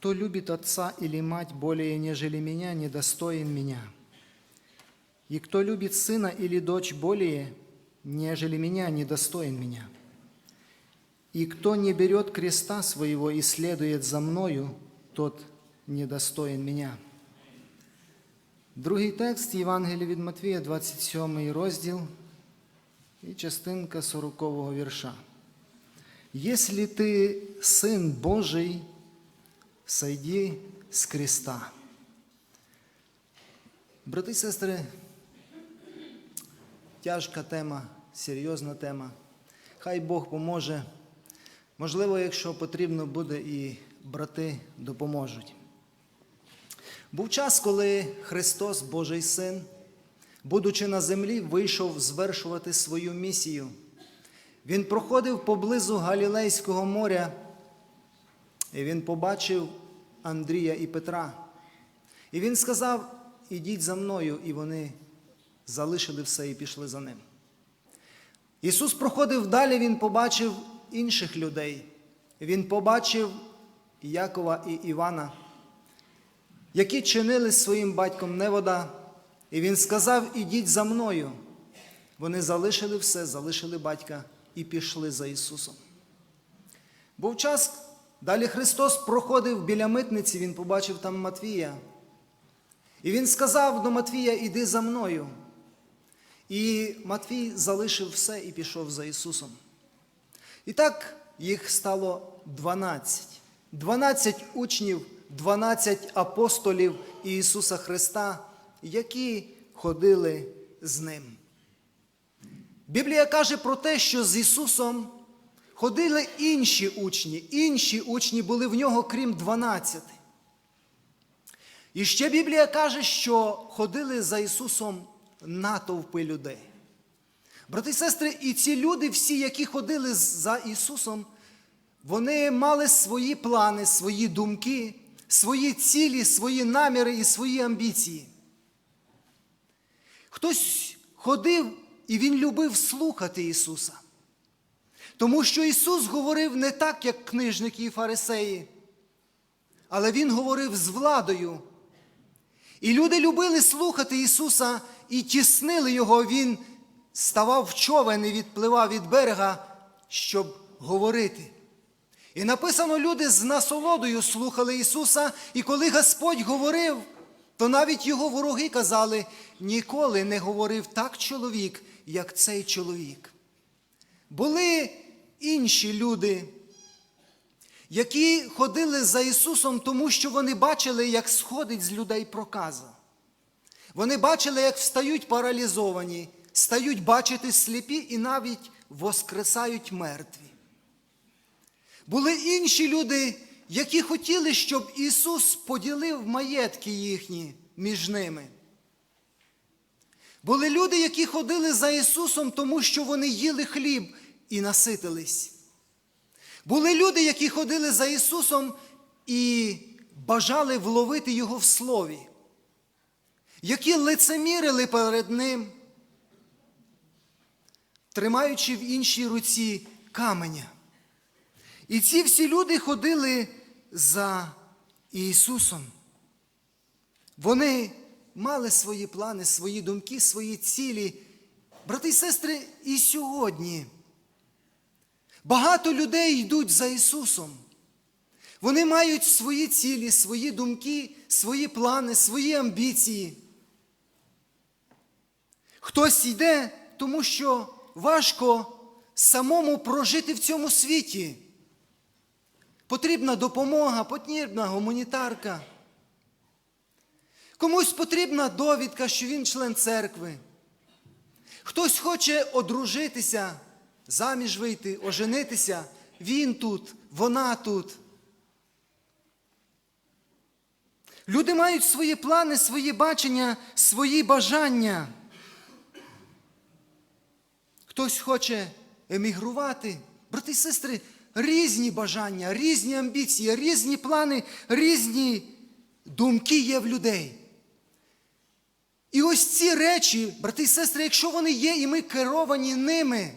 Кто любит отца или мать более, нежели меня, недостоин меня. И кто любит сына или дочь более, нежели меня, недостоин меня. И кто не берет креста своего и следует за мною, тот недостоин меня. Другий текст Євангелія від Матвія, 27 розділ і частинка 40 вірша. Если ты сын Божий, сойди з креста. Брати і сестри, тяжка тема, серйозна тема. Хай Бог поможе. Можливо, якщо потрібно буде, і брати допоможуть. Був час, коли Христос, Божий Син, будучи на землі, вийшов звершувати свою місію. Він проходив поблизу Галілейського моря, і він побачив Андрія і Петра. І він сказав: Ідіть за мною, і вони залишили все і пішли за ним. Ісус проходив далі, Він побачив інших людей. Він побачив Якова і Івана, які чинили своїм батьком невода. І він сказав: Ідіть за мною. Вони залишили все, залишили батька і пішли за Ісусом. Був час, далі Христос проходив біля митниці, Він побачив там Матвія. І Він сказав до Матвія, іди за мною. І Матвій залишив все і пішов за Ісусом. І так їх стало 12. 12 учнів, 12 апостолів Ісуса Христа, які ходили з Ним. Біблія каже про те, що з Ісусом ходили інші учні, інші учні були в нього, крім 12. І ще Біблія каже, що ходили за Ісусом натовпи людей. Брати і сестри, і ці люди, всі, які ходили за Ісусом, вони мали свої плани, свої думки, свої цілі, свої наміри і свої амбіції. Хтось ходив і він любив слухати Ісуса. Тому що Ісус говорив не так, як книжники і фарисеї, але Він говорив з владою. І люди любили слухати Ісуса і тіснили Його, Він ставав в човен і відпливав від берега, щоб говорити. І написано, люди з насолодою слухали Ісуса, і коли Господь говорив, то навіть його вороги казали, ніколи не говорив так чоловік, як цей чоловік. Були інші люди, які ходили за Ісусом, тому що вони бачили, як сходить з людей проказа. Вони бачили, як встають паралізовані, стають бачити сліпі і навіть воскресають мертві. Були інші люди, які хотіли, щоб Ісус поділив маєтки їхні між ними. Були люди, які ходили за Ісусом, тому що вони їли хліб і наситились. Були люди, які ходили за Ісусом і бажали вловити Його в Слові, які лицемірили перед Ним, тримаючи в іншій руці каменя. І ці всі люди ходили за Ісусом. Вони мали свої плани, свої думки, свої цілі. Брати і сестри, і сьогодні багато людей йдуть за Ісусом. Вони мають свої цілі, свої думки, свої плани, свої амбіції. Хтось йде, тому що важко самому прожити в цьому світі. Потрібна допомога, потрібна гуманітарка. Комусь потрібна довідка, що він член церкви. Хтось хоче одружитися, заміж вийти, оженитися. Він тут, вона тут. Люди мають свої плани, свої бачення, свої бажання. Хтось хоче емігрувати. Брати і сестри, різні бажання, різні амбіції, різні плани, різні думки є в людей. І ось ці речі, брати і сестри, якщо вони є, і ми керовані ними,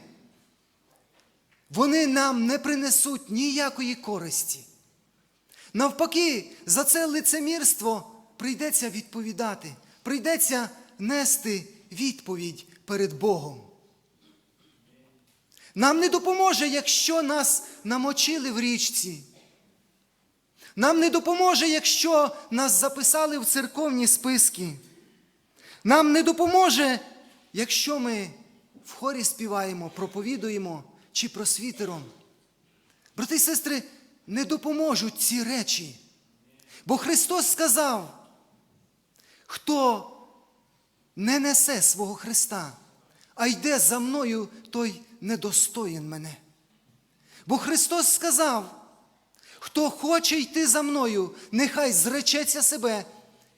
вони нам не принесуть ніякої користі. Навпаки, за це лицемірство прийдеться відповідати, прийдеться нести відповідь перед Богом. Нам не допоможе, якщо нас намочили в річці. Нам не допоможе, якщо нас записали в церковні списки. Нам не допоможе, якщо ми в хорі співаємо, проповідуємо чи просвітером. Брати і сестри, не допоможуть ці речі. Бо Христос сказав, хто не несе свого Христа, а йде за мною, той недостоїн мене. Бо Христос сказав, хто хоче йти за мною, нехай зречеться себе,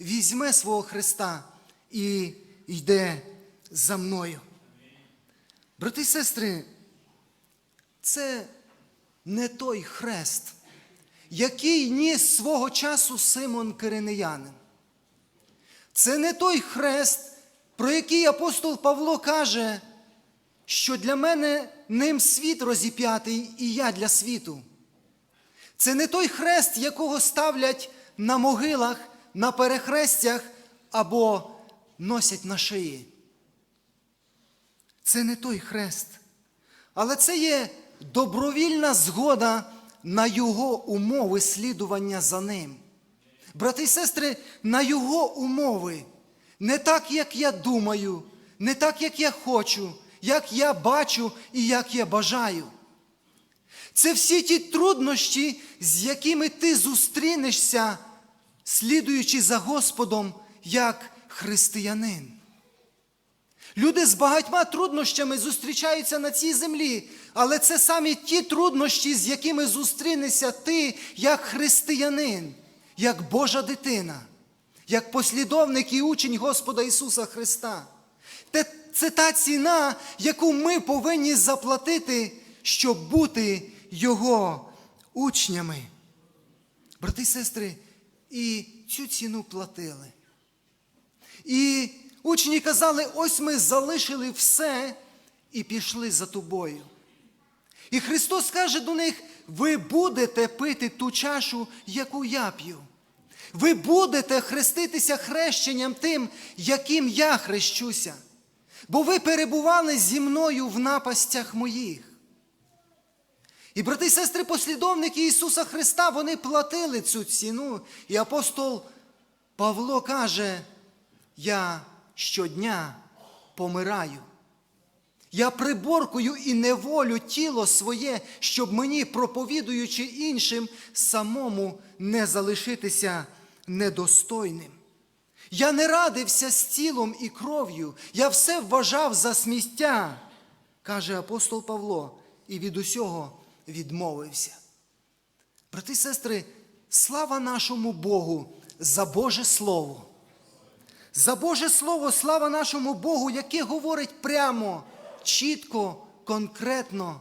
візьме свого Христа і йде за мною. Брати і сестри, це не той хрест, який ніс свого часу Симон Киринеянин. Це не той хрест, про який апостол Павло каже, що для мене ним світ розіп'ятий, і я для світу. Це не той хрест, якого ставлять на могилах, на перехрестях або носять на шиї. Це не той хрест. Але це є добровільна згода на його умови слідування за ним. Брати і сестри, на його умови, не так, як я думаю, не так, як я хочу, як я бачу і як я бажаю. Це всі ті труднощі, з якими ти зустрінешся, слідуючи за Господом як християнин. Люди з багатьма труднощами зустрічаються на цій землі, але це самі ті труднощі, з якими зустрінешся ти як християнин, як Божа дитина, як послідовник і учень Господа Ісуса Христа. Це та ціна, яку ми повинні заплатити, щоб бути Його учнями. Брати і сестри, і цю ціну платили. І учні казали, ось ми залишили все і пішли за тобою. І Христос каже до них: ви будете пити ту чашу, яку я п'ю. Ви будете хреститися хрещенням тим, яким я хрещуся. Бо ви перебували зі мною в напастях моїх. І брати і сестри, послідовники Ісуса Христа, вони платили цю ціну. І апостол Павло каже, я щодня помираю. Я приборкую і неволю тіло своє, щоб мені, проповідуючи іншим, самому не залишитися недостойним. Я не радився з тілом і кров'ю, я все вважав за сміття, каже апостол Павло, і від усього відмовився. Брати і сестри, слава нашому Богу за Боже Слово. За Боже Слово, слава нашому Богу, яке говорить прямо, чітко, конкретно,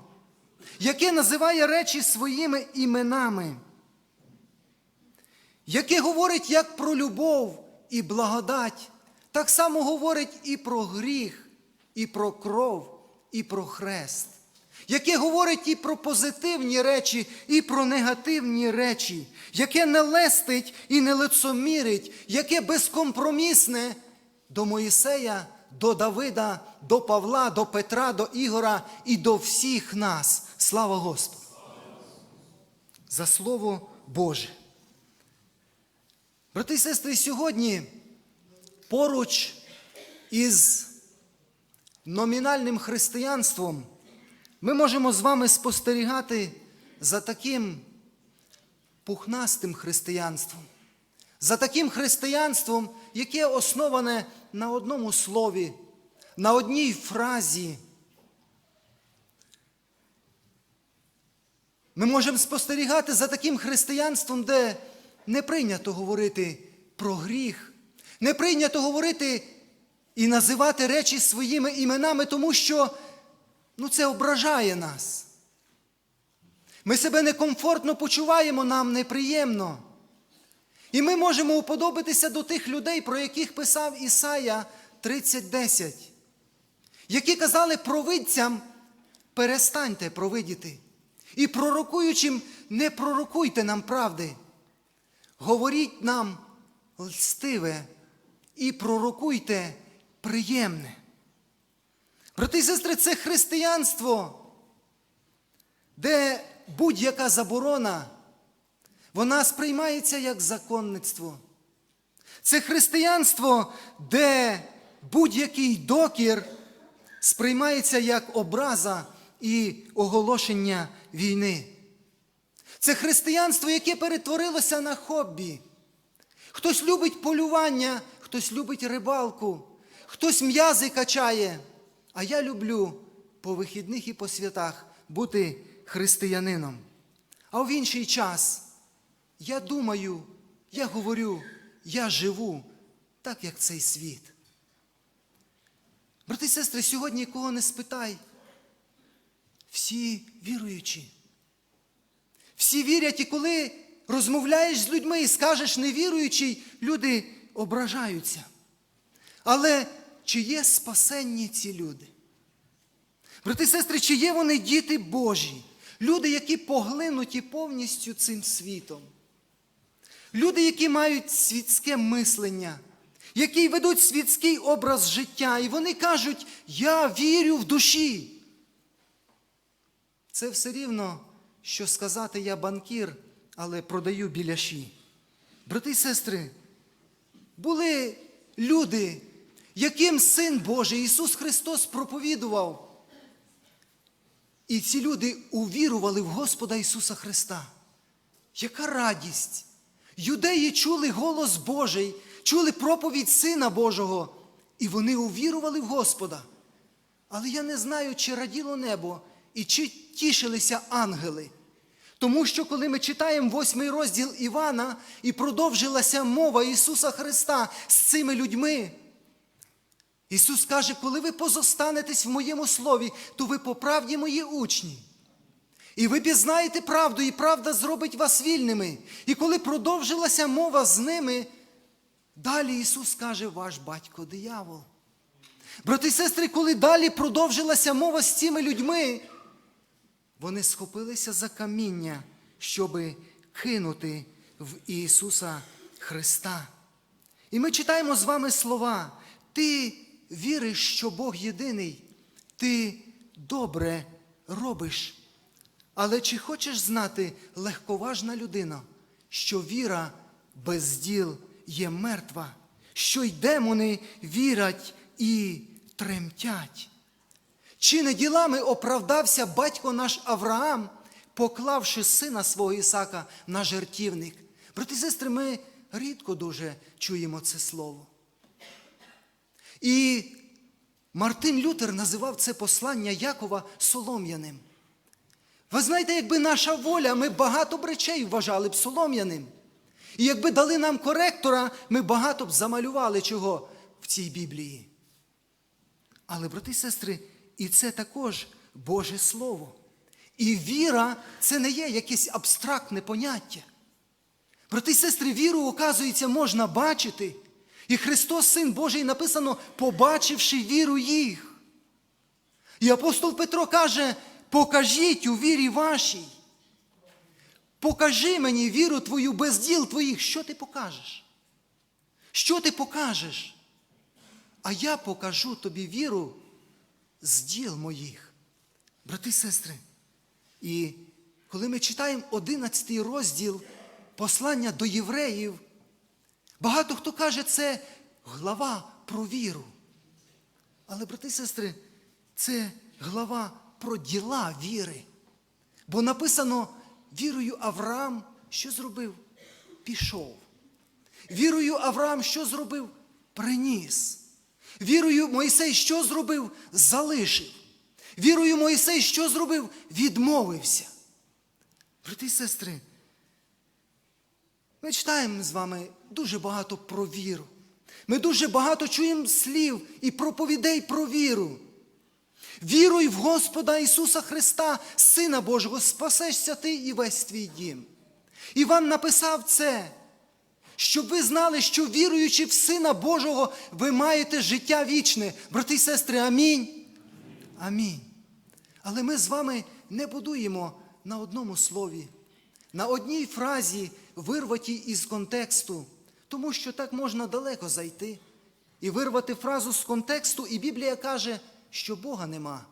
яке називає речі своїми іменами, яке говорить як про любов і благодать, так само говорить і про гріх, і про кров, і про хрест, яке говорить і про позитивні речі, і про негативні речі, яке не лестить і не лицомірить, яке безкомпромісне до Моїсея, до Давида, до Павла, до Петра, до Ігора і до всіх нас. Слава Господу! За Слово Боже. Брати і сестри, сьогодні поруч із номінальним християнством ми можемо з вами спостерігати за таким пухнастим християнством, за таким християнством, яке основане на одному слові, на одній фразі. Ми можемо спостерігати за таким християнством, де не прийнято говорити про гріх, не прийнято говорити і називати речі своїми іменами, тому що ну, це ображає нас. Ми себе некомфортно почуваємо, нам неприємно. І ми можемо уподобитися до тих людей, про яких писав Ісая 30.10, які казали провидцям, перестаньте провидіти. І пророкуючим, не пророкуйте нам правди. говоріть нам льстиве і пророкуйте приємне. Брати і сестри, це християнство, де будь-яка заборона, вона сприймається як законництво. Це християнство, де будь-який докір сприймається як образа і оголошення війни. Це християнство, яке перетворилося на хобі. Хтось любить полювання, хтось любить рибалку, хтось м'язи качає. А я люблю по вихідних і по святах бути християнином. А в інший час я думаю, я говорю, я живу так, як цей світ. Брати і сестри, сьогодні кого не спитай, всі віруючі. Всі вірять, і коли розмовляєш з людьми і скажеш невіруючий, люди ображаються. Але чи є спасенні ці люди? Брати і сестри, чи є вони діти Божі? Люди, які поглинуті повністю цим світом. Люди, які мають світське мислення, які ведуть світський образ життя, і вони кажуть, я вірю в душі. Це все рівно, що сказати я банкір, але продаю біляші. Брати і сестри, були люди, яким Син Божий Ісус Христос проповідував. І ці люди увірували в Господа Ісуса Христа. Яка радість! Юдеї чули голос Божий, чули проповідь Сина Божого, і вони увірували в Господа. Але я не знаю, чи раділо небо і чи тішилися ангели. Тому що, коли ми читаємо восьмий розділ Івана і продовжилася мова Ісуса Христа з цими людьми, Ісус каже, коли ви позостанетесь в моєму слові, то ви по правді мої учні. І ви пізнаєте правду, і правда зробить вас вільними. І коли продовжилася мова з ними, далі Ісус каже, ваш батько диявол. Брати і сестри, коли далі продовжилася мова з цими людьми, вони схопилися за каміння, щоби кинути в Ісуса Христа. І ми читаємо з вами слова. Ти віриш, що Бог єдиний, ти добре робиш. Але чи хочеш знати легковажна людина, що віра без діл є мертва, що й демони вірять і тремтять? Чи не ділами оправдався батько наш Авраам, поклавши сина свого Ісака на жертівник? Брати і сестри, ми рідко дуже чуємо це слово. І Мартин Лютер називав це послання Якова солом'яним. Ви знаєте, якби наша воля, ми багато б речей вважали б солом'яним. І якби дали нам коректора, ми багато б замалювали чого в цій Біблії. Але, брати і сестри, і це також Боже Слово. І віра це не є якесь абстрактне поняття. Брати і сестри, віру, оказується, можна бачити. І Христос, Син Божий, написано, побачивши віру їх. І апостол Петро каже, покажіть у вірі вашій. Покажи мені віру твою без діл твоїх. Що ти покажеш? Що ти покажеш? А я покажу тобі віру з діл моїх. Брати і сестри. І коли ми читаємо 11 розділ послання до євреїв, багато хто каже, це глава про віру. Але, брати і сестри, це глава про діла віри. Бо написано, вірою Авраам що зробив? Пішов. Вірою Авраам що зробив? Приніс. Вірою Мойсей що зробив? Залишив. Вірою Мойсей що зробив? Відмовився. Брати і сестри, ми читаємо з вами дуже багато про віру. Ми дуже багато чуємо слів і проповідей про віру. Віруй в Господа Ісуса Христа, Сина Божого, спасешся ти і весь твій дім. Іван написав це, щоб ви знали, що віруючи в Сина Божого, ви маєте життя вічне. Брати і сестри, амінь. Амінь. Але ми з вами не будуємо на одному слові, на одній фразі вирваті із контексту, тому що так можна далеко зайти і вирвати фразу з контексту, і Біблія каже, що Бога нема.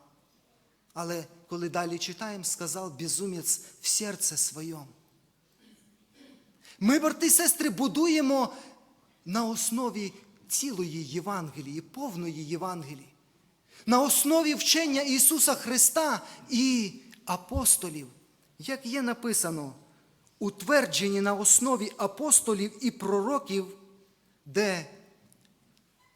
Але коли далі читаємо, сказав безумець в серце своєму. Ми, брати і сестри, будуємо на основі цілої Євангелії, повної Євангелії, на основі вчення Ісуса Христа і апостолів, як є написано, утверджені на основі апостолів і пророків, де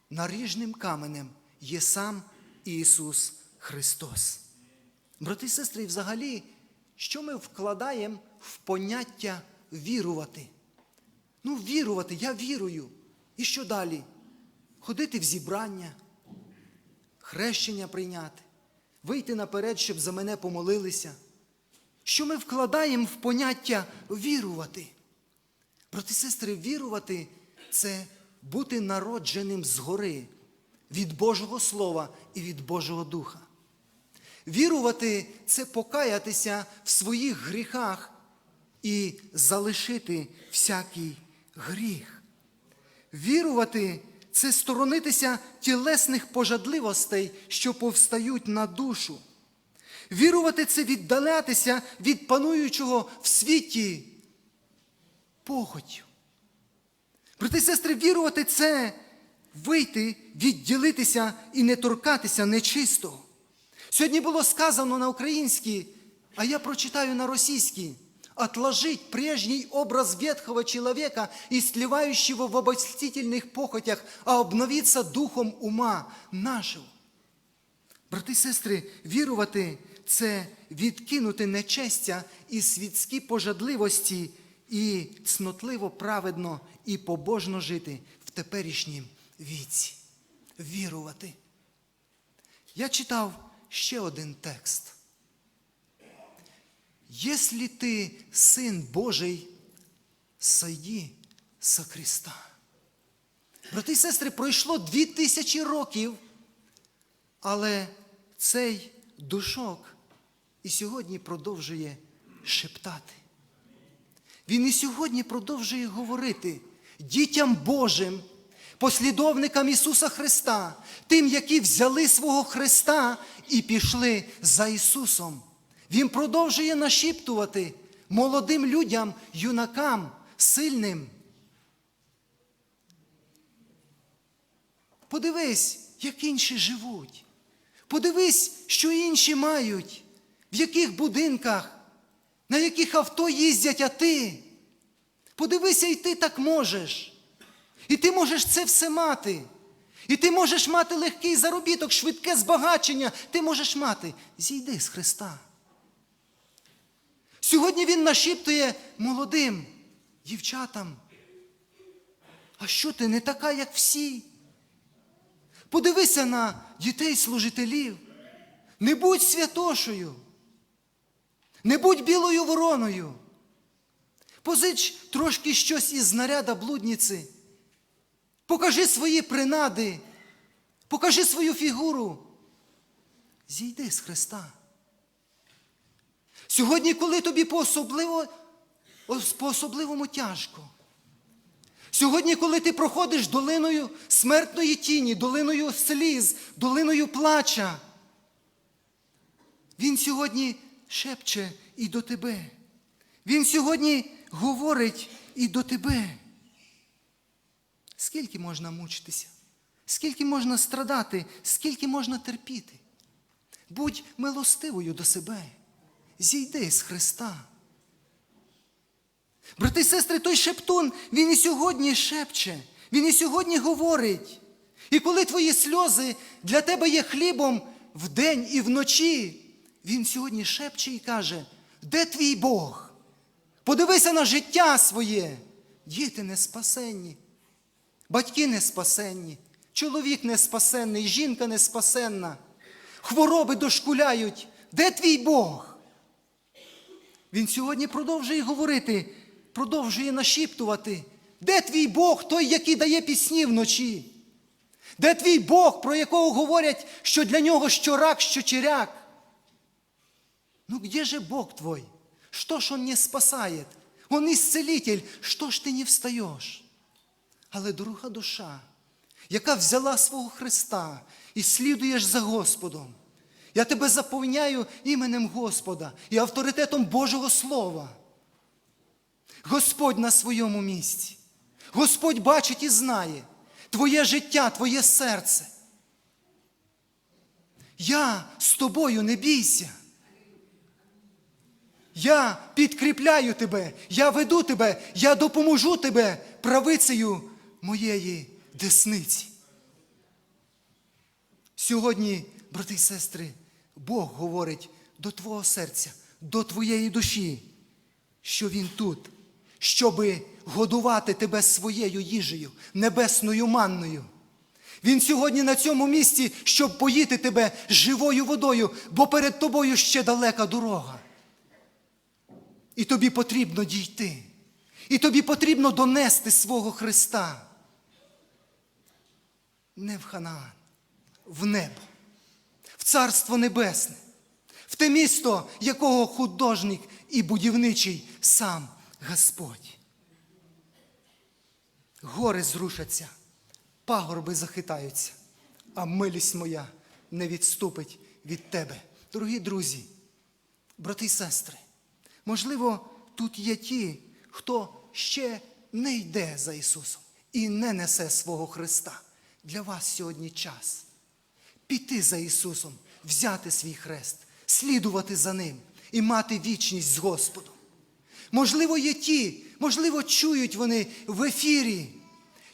наріжним каменем є сам Ісус Христос. Брати і сестри, взагалі, що ми вкладаємо в поняття вірувати? Ну, вірувати, я вірую. І що далі? Ходити в зібрання, хрещення прийняти, вийти наперед, щоб за мене помолилися. Що ми вкладаємо в поняття вірувати? Брати сестри, вірувати це бути народженим згори від Божого Слова і від Божого Духа. Вірувати це покаятися в своїх гріхах і залишити всякий гріх. Вірувати це сторонитися тілесних пожадливостей, що повстають на душу. Вірувати це віддалятися від пануючого в світі похотю. Брати і сестри, вірувати це вийти, відділитися і не торкатися нечистого. Сьогодні було сказано на українській, а я прочитаю на російській. Отложить прежний образ ветхого человека, истлевающего в обольстительных похотях, а обновиться духом ума нашого. Брати і сестри, вірувати це відкинути нечестя і світські пожадливості, і цнотливо, праведно і побожно жити в теперішнім віці. Вірувати. Я читав ще один текст. Если ты сын Божий, сойди со креста. Брати і сестри, пройшло дві тисячі років, але цей душок і сьогодні продовжує шептати. Він і сьогодні продовжує говорити дітям Божим, послідовникам Ісуса Христа, тим, які взяли свого Христа і пішли за Ісусом. Він продовжує нашіптувати молодим людям, юнакам, сильним. Подивись, як інші живуть. Подивись, що інші мають, в яких будинках, на яких авто їздять, а ти. Подивися, і ти так можеш. І ти можеш це все мати. І ти можеш мати легкий заробіток, швидке збагачення. Ти можеш мати. Зійди з Христа. Сьогодні Він нашіптує молодим дівчатам. А що ти не така, як всі? Подивися на дітей служителів. Не будь святошою. Не будь білою вороною. Позич трошки щось із знаряда блудниці. Покажи свої принади. Покажи свою фігуру. Зійди з Христа. Сьогодні, коли тобі по-особливо, по-особливому тяжко. Сьогодні, коли ти проходиш долиною смертної тіні, долиною сліз, долиною плача, Він сьогодні шепче і до тебе. Він сьогодні говорить і до тебе. Скільки можна мучитися? Скільки можна страдати, скільки можна терпіти? Будь милостивою до себе. Зійди з Христа. Брати і сестри, той шептун, він і сьогодні шепче, він і сьогодні говорить. І коли твої сльози для тебе є хлібом вдень і вночі, він сьогодні шепче і каже: де твій Бог? Подивися на життя своє. Діти не спасенні, батьки не спасенні, чоловік не спасенний, жінка не спасенна, хвороби дошкуляють. Де твій Бог? Він сьогодні продовжує говорити, продовжує нашіптувати. Де твій Бог, той, який дає пісні вночі? Де твій Бог, про якого говорять, що для нього що рак, що черяк? Ну где же Бог твой? Что ж Он не спасает? Он исцелитель, що ж ти не встаєш? Але друга душа, яка взяла свого Христа і слідуєш за Господом, я тебе заповняю іменем Господа і авторитетом Божого Слова. Господь на своєму місці. Господь бачить і знає твоє життя, твоє серце. Я з тобою не бійся. Я підкріпляю тебе, я веду тебе, я допоможу тебе правицею моєї десниці. Сьогодні, брати і сестри, Бог говорить до твого серця, до твоєї душі, що Він тут, щоби годувати тебе своєю їжею, небесною манною. Він сьогодні на цьому місці, щоб поїти тебе живою водою, бо перед тобою ще далека дорога. І тобі потрібно дійти. І тобі потрібно донести свого Христа. Не в Ханаан, в небо, в Царство Небесне, в те місто, якого художник і будівничий сам Господь. Гори зрушаться, пагорби захитаються, а милість моя не відступить від тебе. Дорогі друзі, брати і сестри, можливо, тут є ті, хто ще не йде за Ісусом і не несе свого Христа. Для вас сьогодні час піти за Ісусом, взяти свій хрест, слідувати за Ним і мати вічність з Господом. Можливо, є ті, можливо, чують вони в ефірі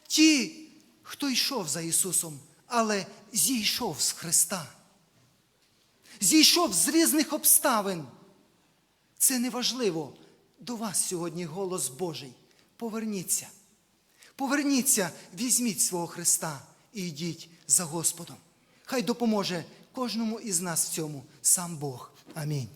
ті, хто йшов за Ісусом, але зійшов з Христа. Зійшов з різних обставин. Це не важливо. До вас сьогодні голос Божий. Поверніться. Поверніться, візьміть свого Христа і йдіть за Господом. Хай допоможе кожному із нас в цьому сам Бог. Амінь.